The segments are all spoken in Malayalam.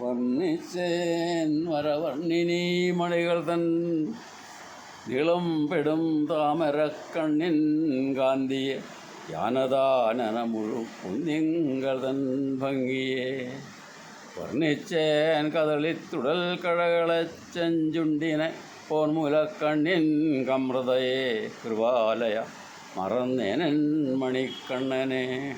വർണിച്ചേൻ വരവർണിനി മണികൾ തൻ നീളം പെടും താമരക്കണ്ണിൻ കാന്തിയെ. യാനദാനന മുഴുക്കുന്നിങ്കൾ തൻ ഭംഗിയെ. വർണിച്ചേൻ കദളിത്തുടൽ കഴകളെ ചെഞ്ചുണ്ടിനെ പോർമുലക്കണ്ണിൻ കമൃതയെ. കൃപാലയ മറന്നേനൻ മണിക്കണ്ണനെ.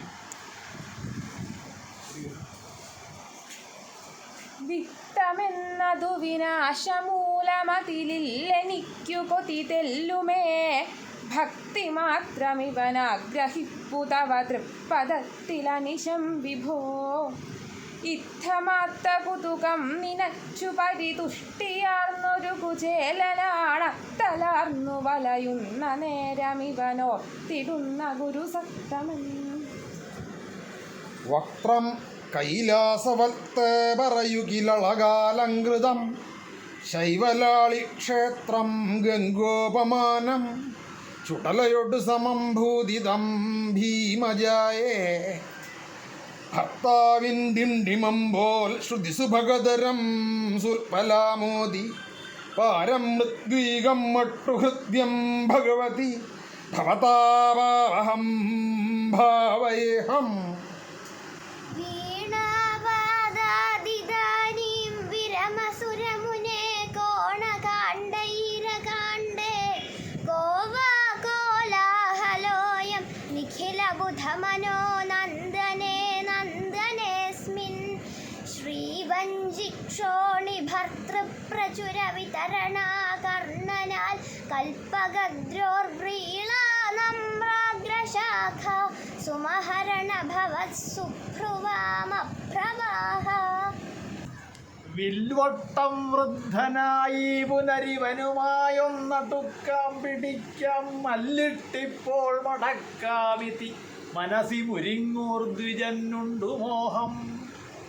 വിത്തമെന്നതു വിനാശമൂലമതിലില്ലെനിക്കു കൊതി തെല്ലുമേ. ഭക്തി മാത്രമിവനാഗ്രഹിപ്പു. തവ തൃപ്പദത്തിലനിശം വിഭോ. ഇത്തമാത്ത കുതുകം നിനച്ചു പരിതുഷ്ടിയാർന്നൊരു കുചേലനാണത്തലാർന്നു വലയുന്ന നേരമിവനോ തിടുന്ന ഗുരുസത്തമൻ വക്രം കൈലാസവൽത്തെ പറയുകിലളകാലങ്കൃതം ശൈവലാളി ക്ഷേത്രം ഗംഗോപമാനം. ചുടലയൊടു സമം ഭൂതിതം ഭീമജായേ. ഭർത്താവിൻ ദിണ്ടിമമ്പോൽ ശ്രുതിസുഭഗതരം സുൽപലാമോദി. പാരം മൃദ്വീകം മട്ടുഹൃദ്യം ഭഗവതി. ഭവതാവാഹം ഭാവയേഹം. വീണാവാദാദിദാനീം വിരമസുരമുനെ കോണകാണ്ഡൈരകാണ്ഡേ. ഗോവാകോലാഹലോയം നിഖിലബുധമനോ നന്ദനേ നന്ദനേസ്മിൻ. ശ്രീവഞ്ചിക്ഷോണി ഭർത്തൃപ്രചുരവിതരണാകർണനാൽ കൽപ്പഗദ്രോർവ്രീളാനമ്രാഗ്രശാഖ സുമഹരണ ഭവത്സുഭ്രുവാമപ്രവാഹ വിൽവട്ടം വൃദ്ധനായി പുനരിവനുമായൊന്ന തുക്കാം പിടിക്കാം മല്ലിട്ടിപ്പോൾ മടക്കാമിതി മനസ്സി മുരിങ്ങൂർദ്വിജനുണ്ടു മോഹം.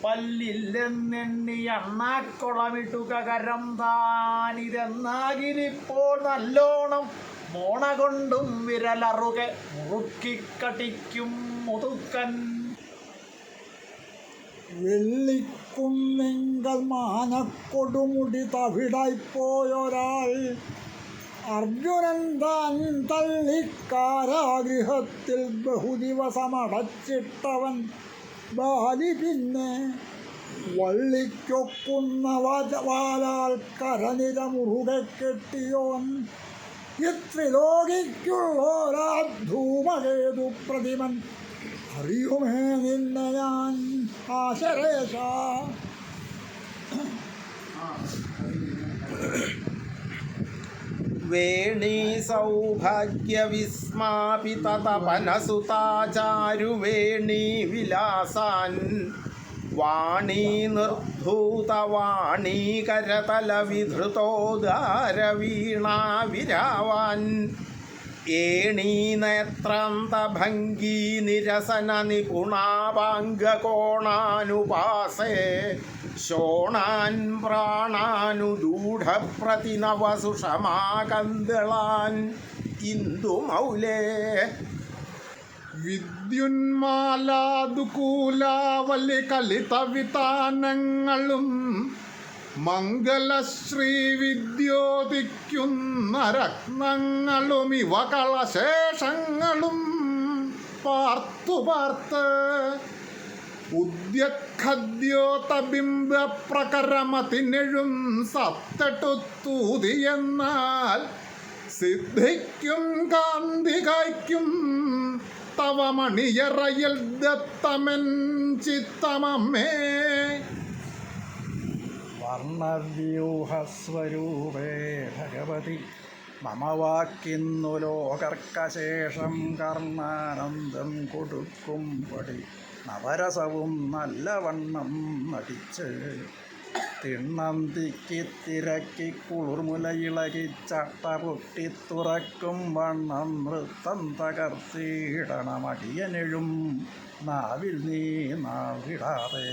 പല്ലില്ലെന്നെണ്ണി അണ്ണാക്കുളമിട്ടുക കരം താനിതെന്നാകിരിപ്പോൾ നല്ലോണം മോണ കൊണ്ടും വിരലറുകെ മുറുക്കിക്കടിക്കും മുതുക്കൻ. വെള്ളിക്കുന്നിങ്കൽ മാനക്കൊടുമുടി തവിടായിപ്പോയൊരാൾ അർജുനൻ താൻ തള്ളിക്കാരാഗൃഹത്തിൽ ബഹുദിവസമടച്ചിട്ടവൻ. ബാലി പിന്നെ വള്ളിക്കൊക്കുന്ന വാലാൽ കരനിര മുറുകെ കെട്ടിയോൻ. ഇത്രിലോകിക്കുള്ളോരാ ധൂമകേതു പ്രതിമൻ? അറിയുമേ നിന്നെ ഞാൻ ആശരേഷ. വേണീ സൗഭാഗ്യവിസ്മാപിതപനസുതാചാരുവേണീ വിലാസാൻ. വാണീ നിർധൂതവാണീ കരതല വിധൃതോദാരവീണാ വിരാവാൻ ഏണീ നേത്രാന്തഭംഗീ നിരസന നിപുണാവാംഗകോണാനുപാസേ ശോണാൻ പ്രാണാനുദൂഢപ്രതിനവസുഷമാകന്തളാൻ ഇന്ദുമൗലേ വിദ്യുന്മാലാതുകൂലാവലി കലിതവിതാനങ്ങളും മംഗലശ്രീ വിദ്യോതിക്കുന്ന രത്നങ്ങളും ഇവ കളശേഷങ്ങളും പാർത്തു പാർത്ത് ഉദ്യഖദ്യോതബിംബപ്രകരമതിനെഴും സത്തെട്ടുത്തൂതിയെന്നാൽ സിദ്ധിക്കും കാന്തി കായ്ക്കും തവ മണിയറയിൽ ദത്തമൻ ചിത്തമമ്മേ. വർണവ്യൂഹസ്വരൂപേ ഭഗവതി മമ വാക്കിന്നു ലോകർക്കശേഷം കർണാനന്ദം കൊടുക്കും പടി. നവരസവും നല്ലവണ്ണം നടിച്ച് തിണ്ണന്തിക്ക് തിരക്കി കുളിർമുലയിളകി ചട്ട പൊട്ടി തുറക്കും വണ്ണം നൃത്തം തകർത്തിടണമടിയനെഴും നാവിൽ നീ നാവിടാതെ.